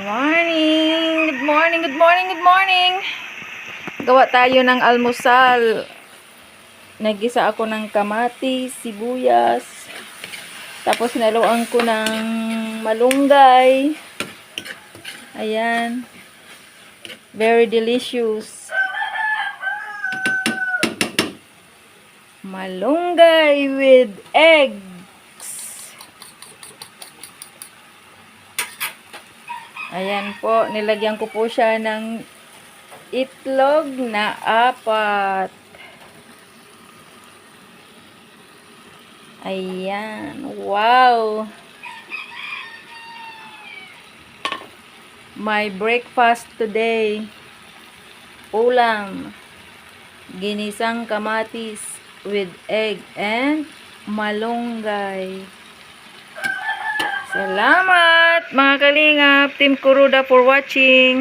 morning! Good morning, good morning, good morning! Gawa tayo ng almusal. Nagisa ako ng kamatis, sibuyas. Tapos naluan ko ng malunggay. Ayan. Very delicious. Malunggay with eggs. Ayan po, nilagyan ko po siya ng itlog na apat. Ayan, wow! My breakfast today, ulam, ginisang kamatis with egg and malunggay. Salamat mga kalingap, Team Kuruda for watching.